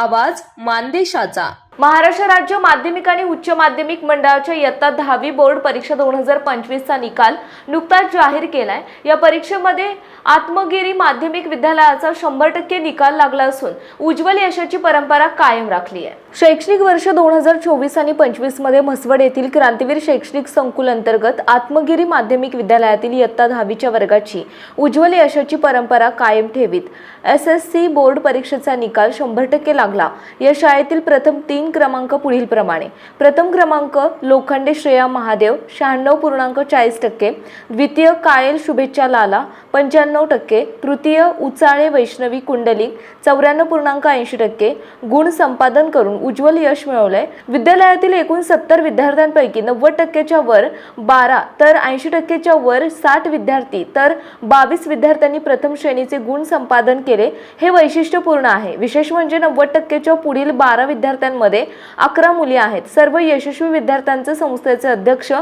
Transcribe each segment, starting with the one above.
आवाज मानदेशाचा. महाराष्ट्र राज्य माध्यमिक आणि उच्च माध्यमिक मंडळाच्या इयत्ता दहावी बोर्ड परीक्षा दोन हजार पंचवीसचा निकाल नुकताच जाहीर केलाय. या परीक्षेमध्ये आत्मगिरी माध्यमिक विद्यालयाचा शंभर टक्के निकाल लागला असून उज्ज्वल यशाची परंपरा कायम राखली आहे. शैक्षणिक वर्ष दोन हजार चोवीस आणि पंचवीसमध्ये म्हसवड येथील क्रांतीवीर शैक्षणिक संकुल अंतर्गत आत्मगिरी माध्यमिक विद्यालयातील इयत्ता दहावीच्या वर्गाची उज्ज्वल यशाची परंपरा कायम ठेवीत. एस एस सी बोर्ड परीक्षेचा निकाल शंभर टक्के लागला. या शाळेतील प्रथम तीन क्रमांक पुढील प्रमाणे. प्रथम क्रमांक लोखंडे श्रेया महादेव शहाण्णव पूर्णांक चाळीस टक्के. द्वितीय काळेल शुभेच्छा लाला पंच्याण्णव टक्के. तृतीय उचाळे वैष्णवी कुंडलिक चौऱ्याण्णव पूर्णांक ऐंशी टक्के. गुण संपादन करून उज्ज्वल यश मिळवलंय. विद्यालयातील एकूण सत्तर विद्यार्थ्यांपैकी नव्वद टक्क्याच्या वर बारा तर ऐंशी टक्केच्या वर साठ विद्यार्थी तर बावीस विद्यार्थ्यांनी प्रथम श्रेणीचे गुण संपादन केले. हे वैशिष्ट्यपूर्ण आहे. विशेष म्हणजे नव्वद टक्केच्या पुढील बारा विद्यार्थ्यांमध्ये अकरा मुली आहेत. सर्व यशस्वी विद्यार्थ्यांचे संस्थेचे अध्यक्ष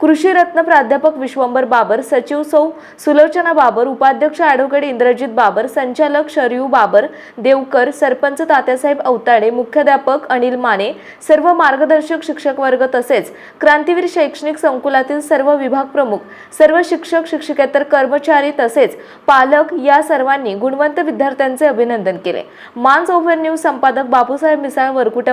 कृषीरत्न प्राध्यापक विश्वंबर बाबर सचिव सौ सुलोचना बाबर उपाध्यक्ष ॲडव्होकेट इंद्रजित बाबर संचालक शरयू बाबर देवकर सरपंच तात्यासाहेब अवताडे मुख्याध्यापक अनिल माने सर्व मार्गदर्शक शिक्षक वर्ग तसेच क्रांतीवीर शैक्षणिक संकुलातील सर्व विभाग प्रमुख सर्व शिक्षक शिक्षकेतर कर्मचारी तसेच पालक या सर्वांनी गुणवंत विद्यार्थ्यांचे अभिनंदन केले. मान ओव्हर न्यूज संपादक बापूसाहेब मिसाळ वरकुटे